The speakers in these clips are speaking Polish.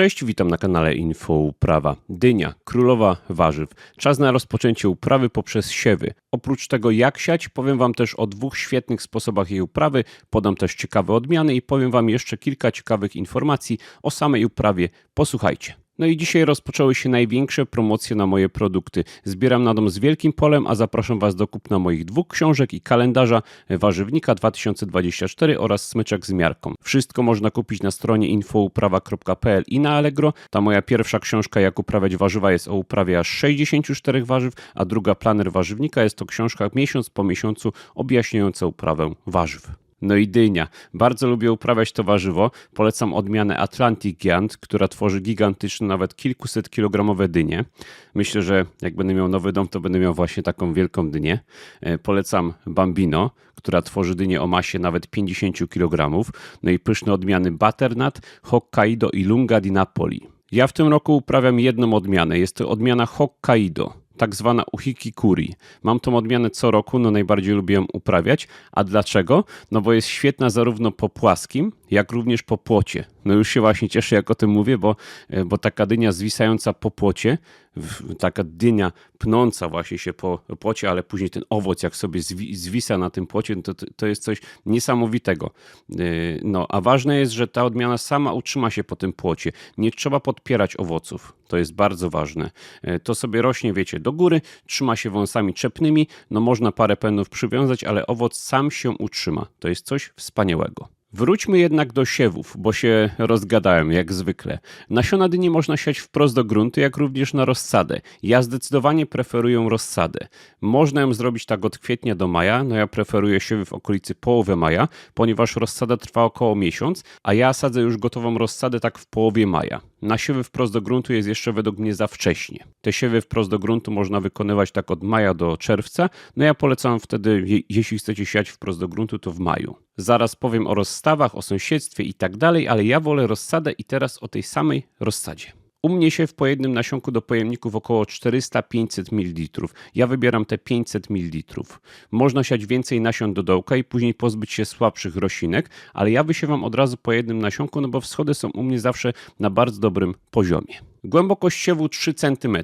Cześć, witam na kanale Info Uprawa. Dynia, królowa warzyw. Czas na rozpoczęcie uprawy poprzez siewy. Oprócz tego jak siać, powiem Wam też o dwóch świetnych sposobach jej uprawy, podam też ciekawe odmiany i powiem Wam jeszcze kilka ciekawych informacji o samej uprawie. Posłuchajcie. No i dzisiaj rozpoczęły się największe promocje na moje produkty. Zbieram na dom z wielkim polem, a zapraszam Was do kupna moich dwóch książek i kalendarza Warzywnika 2024 oraz Smyczek z miarką. Wszystko można kupić na stronie infouprawa.pl i na Allegro. Ta moja pierwsza książka Jak uprawiać warzywa jest o uprawie aż 64 warzyw, a druga Planer Warzywnika jest to książka miesiąc po miesiącu objaśniająca uprawę warzyw. No i dynia. Bardzo lubię uprawiać to warzywo. Polecam odmianę Atlantic Giant, która tworzy gigantyczne, nawet kilkuset kilogramowe dynie. Myślę, że jak będę miał nowy dom, to będę miał właśnie taką wielką dynię. E, Polecam Bambino, która tworzy dynię o masie nawet 50 kg. No i pyszne odmiany Butternut, Hokkaido i Lunga di Napoli. Ja w tym roku uprawiam jedną odmianę. Jest to odmiana Hokkaido tak zwana uhiki kuri. Mam tą odmianę co roku, no najbardziej lubię ją uprawiać. A dlaczego? No bo jest świetna zarówno po płaskim, jak również po płocie. No już się właśnie cieszę, jak o tym mówię, bo, e, bo taka dynia zwisająca po płocie, taka dynia pnąca właśnie się po płocie, ale później ten owoc, jak sobie zwi, zwisa na tym płocie, to, to jest coś niesamowitego. E, no, a ważne jest, że ta odmiana sama utrzyma się po tym płocie. Nie trzeba podpierać owoców. To jest bardzo ważne. E, to sobie rośnie, wiecie, do góry, trzyma się wąsami czepnymi, no można parę pędów przywiązać, ale owoc sam się utrzyma. To jest coś wspaniałego. Wróćmy jednak do siewów, bo się rozgadałem jak zwykle. Nasiona dyni można siać wprost do gruntu, jak również na rozsadę. Ja zdecydowanie preferuję rozsadę. Można ją zrobić tak od kwietnia do maja, no ja preferuję siewy w okolicy połowy maja, ponieważ rozsada trwa około miesiąc, a ja sadzę już gotową rozsadę tak w połowie maja. Na siewy wprost do gruntu jest jeszcze według mnie za wcześnie. Te siewy wprost do gruntu można wykonywać tak od maja do czerwca, no ja polecam wtedy, jeśli chcecie siać wprost do gruntu, to w maju. Zaraz powiem o rozstawach, o sąsiedztwie i tak dalej, ale ja wolę rozsadę i teraz o tej samej rozsadzie. U mnie się w po jednym nasionku do pojemników około 400-500 ml. Ja wybieram te 500 ml. Można siać więcej nasion do dołka i później pozbyć się słabszych roślinek, ale ja wysiewam od razu po jednym nasionku, no bo wschody są u mnie zawsze na bardzo dobrym poziomie. Głębokość siewu 3 cm.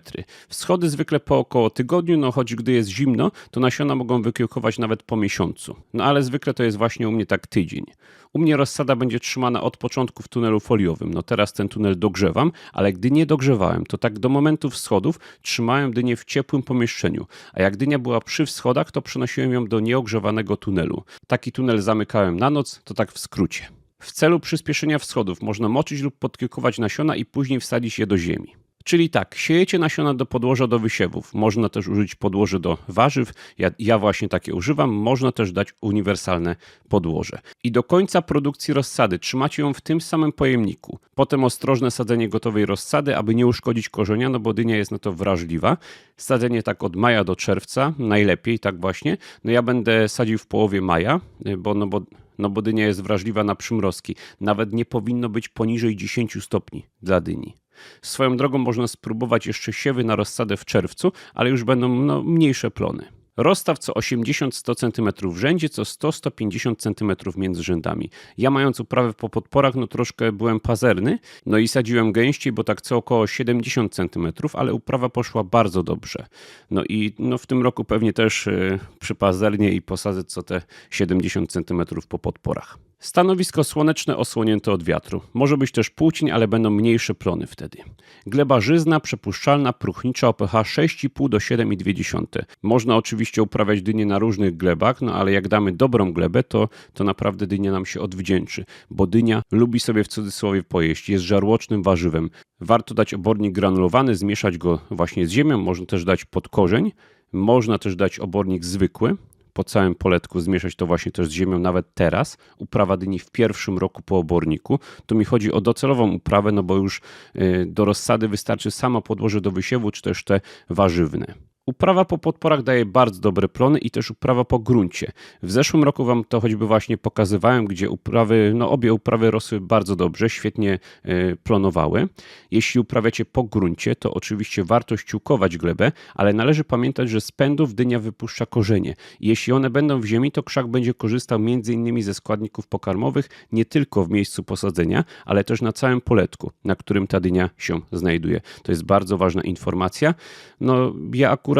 Wschody zwykle po około tygodniu, no choć gdy jest zimno, to nasiona mogą wykiełkować nawet po miesiącu. No ale zwykle to jest właśnie u mnie tak tydzień. U mnie rozsada będzie trzymana od początku w tunelu foliowym. No teraz ten tunel dogrzewam, ale gdy nie dogrzewałem, to tak do momentu wschodów trzymałem dynię w ciepłym pomieszczeniu. A jak dynia była przy wschodach, to przenosiłem ją do nieogrzewanego tunelu. Taki tunel zamykałem na noc, to tak w skrócie. W celu przyspieszenia wschodów można moczyć lub podkiełkować nasiona i później wsadzić je do ziemi. Czyli tak, siejecie nasiona do podłoża do wysiewów. Można też użyć podłoże do warzyw. Ja, ja, właśnie takie używam. Można też dać uniwersalne podłoże. I do końca produkcji rozsady trzymacie ją w tym samym pojemniku. Potem ostrożne sadzenie gotowej rozsady, aby nie uszkodzić korzenia, no bo dynia jest na to wrażliwa. Sadzenie tak od maja do czerwca, najlepiej tak właśnie. No ja będę sadził w połowie maja, bo no bo no bo dynia jest wrażliwa na przymrozki. Nawet nie powinno być poniżej 10 stopni dla dyni. Swoją drogą można spróbować jeszcze siewy na rozsadę w czerwcu, ale już będą no, mniejsze plony. Rozstaw co 80-100 cm w rzędzie, co 100-150 cm między rzędami. Ja mając uprawę po podporach, no troszkę byłem pazerny, no i sadziłem gęściej, bo tak co około 70 cm, ale uprawa poszła bardzo dobrze. No i no w tym roku pewnie też yy, przypazernie i posadzę co te 70 cm po podporach. Stanowisko słoneczne osłonięte od wiatru. Może być też płócień, ale będą mniejsze plony wtedy. Gleba żyzna, przepuszczalna, próchnicza o pH 6,5 do 7,2. Można oczywiście uprawiać dynie na różnych glebach, no ale jak damy dobrą glebę, to, to naprawdę dynia nam się odwdzięczy, bo dynia lubi sobie w cudzysłowie pojeść, jest żarłocznym warzywem. Warto dać obornik granulowany, zmieszać go właśnie z ziemią, można też dać pod korzeń, można też dać obornik zwykły, po całym poletku, zmieszać to właśnie też z ziemią nawet teraz, uprawa dyni w pierwszym roku po oborniku. Tu mi chodzi o docelową uprawę, no bo już y, do rozsady wystarczy samo podłoże do wysiewu, czy też te warzywne. Uprawa po podporach daje bardzo dobre plony i też uprawa po gruncie. W zeszłym roku Wam to choćby właśnie pokazywałem, gdzie uprawy, no obie uprawy rosły bardzo dobrze, świetnie e, plonowały. Jeśli uprawiacie po gruncie, to oczywiście warto ściółkować glebę, ale należy pamiętać, że z pędów dynia wypuszcza korzenie. Jeśli one będą w ziemi, to krzak będzie korzystał m.in. ze składników pokarmowych nie tylko w miejscu posadzenia, ale też na całym poletku, na którym ta dynia się znajduje. To jest bardzo ważna informacja. No, ja akurat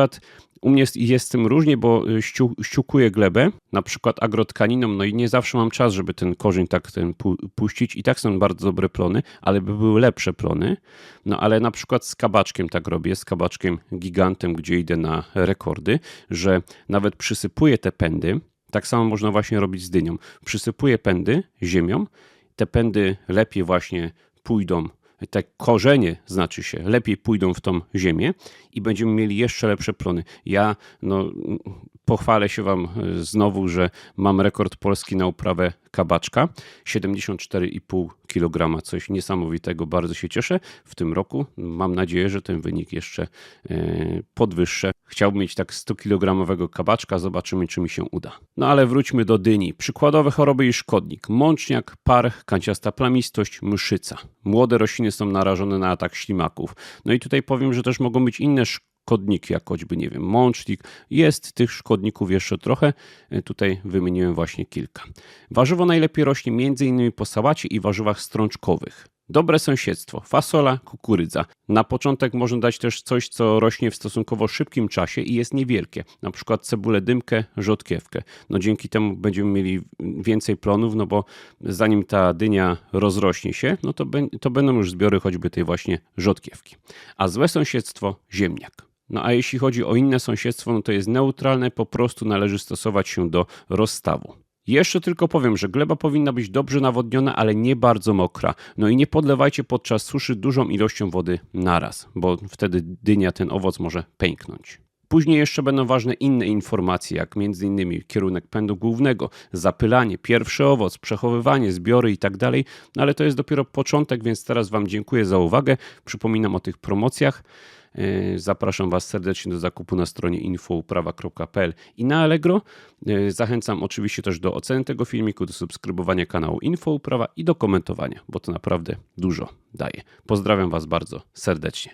u mnie jest, jest z tym różnie, bo y, ściół, ściółkuję glebę, na przykład agrotkaniną, no i nie zawsze mam czas, żeby ten korzeń tak ten pu puścić. I tak są bardzo dobre plony, ale by były lepsze plony. No ale na przykład z kabaczkiem tak robię, z kabaczkiem gigantem, gdzie idę na rekordy, że nawet przysypuję te pędy. Tak samo można właśnie robić z dynią. Przysypuję pędy ziemią, te pędy lepiej właśnie pójdą te korzenie, znaczy się, lepiej pójdą w tą ziemię i będziemy mieli jeszcze lepsze plony. Ja no, pochwalę się Wam e, znowu, że mam rekord polski na uprawę kabaczka 74,5 kg. Coś niesamowitego, bardzo się cieszę. W tym roku mam nadzieję, że ten wynik jeszcze e, podwyższę. Chciałbym mieć tak 100 kg kabaczka, zobaczymy, czy mi się uda. No ale wróćmy do dyni. Przykładowe choroby i szkodnik: mączniak, parch, kanciasta plamistość, mszyca. Młode rośliny są narażone na atak ślimaków. No i tutaj powiem, że też mogą być inne szkodniki, jak choćby, nie wiem, mącznik. Jest tych szkodników jeszcze trochę. E, tutaj wymieniłem właśnie kilka. Warzywo najlepiej rośnie m.in. po sałacie i warzywach strączkowych. Dobre sąsiedztwo, fasola, kukurydza. Na początek można dać też coś, co rośnie w stosunkowo szybkim czasie i jest niewielkie, na przykład cebulę dymkę, rzodkiewkę. No dzięki temu będziemy mieli więcej plonów, no bo zanim ta dynia rozrośnie się, no to, to będą już zbiory choćby tej właśnie rzodkiewki. A złe sąsiedztwo, ziemniak. No a jeśli chodzi o inne sąsiedztwo, no to jest neutralne, po prostu należy stosować się do rozstawu. Jeszcze tylko powiem, że gleba powinna być dobrze nawodniona, ale nie bardzo mokra. No i nie podlewajcie podczas suszy dużą ilością wody naraz, bo wtedy dynia, ten owoc może pęknąć. Później jeszcze będą ważne inne informacje, jak m.in. kierunek pędu głównego, zapylanie, pierwszy owoc, przechowywanie, zbiory itd. Tak no ale to jest dopiero początek, więc teraz Wam dziękuję za uwagę. Przypominam o tych promocjach. E, zapraszam Was serdecznie do zakupu na stronie infouprawa.pl i na Allegro. E, zachęcam oczywiście też do oceny tego filmiku, do subskrybowania kanału Infouprawa i do komentowania, bo to naprawdę dużo daje. Pozdrawiam Was bardzo serdecznie.